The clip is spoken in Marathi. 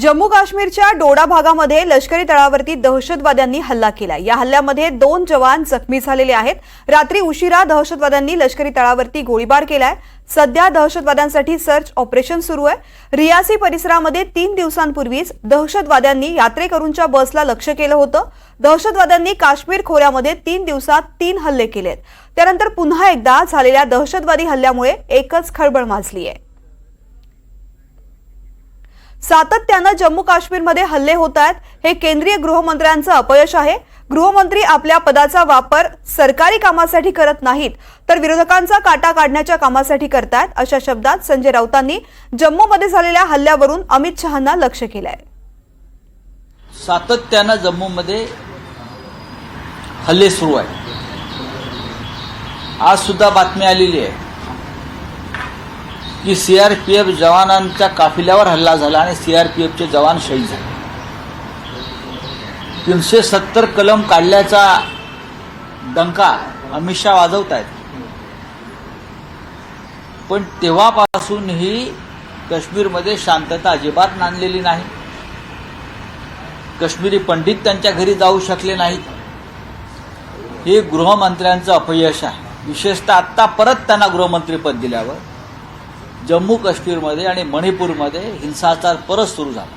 जम्मू काश्मीरच्या डोडा भागामध्ये लष्करी तळावरती दहशतवाद्यांनी हल्ला केला. या हल्ल्यामध्ये दोन जवान जखमी झालेले आहेत. रात्री उशिरा दहशतवाद्यांनी लष्करी तळावरती गोळीबार केलाय. सध्या दहशतवाद्यांसाठी सर्च ऑपरेशन सुरू आहे. रियासी परिसरामध्ये तीन दिवसांपूर्वीच दहशतवाद्यांनी यात्रेकरूंच्या बसला लक्ष केलं होतं. दहशतवाद्यांनी काश्मीर खोऱ्यामध्ये तीन दिवसात तीन हल्ले केलेत. त्यानंतर पुन्हा एकदा झालेल्या दहशतवादी हल्ल्यामुळे एकच खळबळ माजली आहे सातत्यानं जम्मू काश्मीरमध्ये हल्ले होत आहेत. हे केंद्रीय गृहमंत्र्यांचं अपयश आहे. गृहमंत्री आपल्या पदाचा वापर सरकारी कामासाठी करत नाहीत तर विरोधकांचा काटा काढण्याच्या कामासाठी करतायत अशा शब्दात संजय राऊतांनी जम्मूमध्ये झालेल्या हल्ल्यावरून अमित शहांना लक्ष केलंय. सातत्यानं जम्मूमध्ये हल्ले सुरू आहे आज सुद्धा बातमी आलेली आहे. की सी आर पी एफ जवानांच्या काफिल्यावर हल्ला झाला आणि सी आर पी एफचे जवान शहीद झाले. तीनशे सत्तर कलम काढल्याचा डंका अमित शहा वाजवत आहेत पण तेव्हापासूनही काश्मीरमध्ये शांतता अजिबात नांदलेली नाही. काश्मीरी पंडित त्यांच्या घरी जाऊ शकले नाहीत. हे गृहमंत्र्यांचं अपयश आहे. विशेषतः आत्ता परत त्यांना गृहमंत्रीपद दिल्यावर जम्मू काश्मीरमध्ये आणि मणिपूरमध्ये हिंसाचार परत सुरू झाला.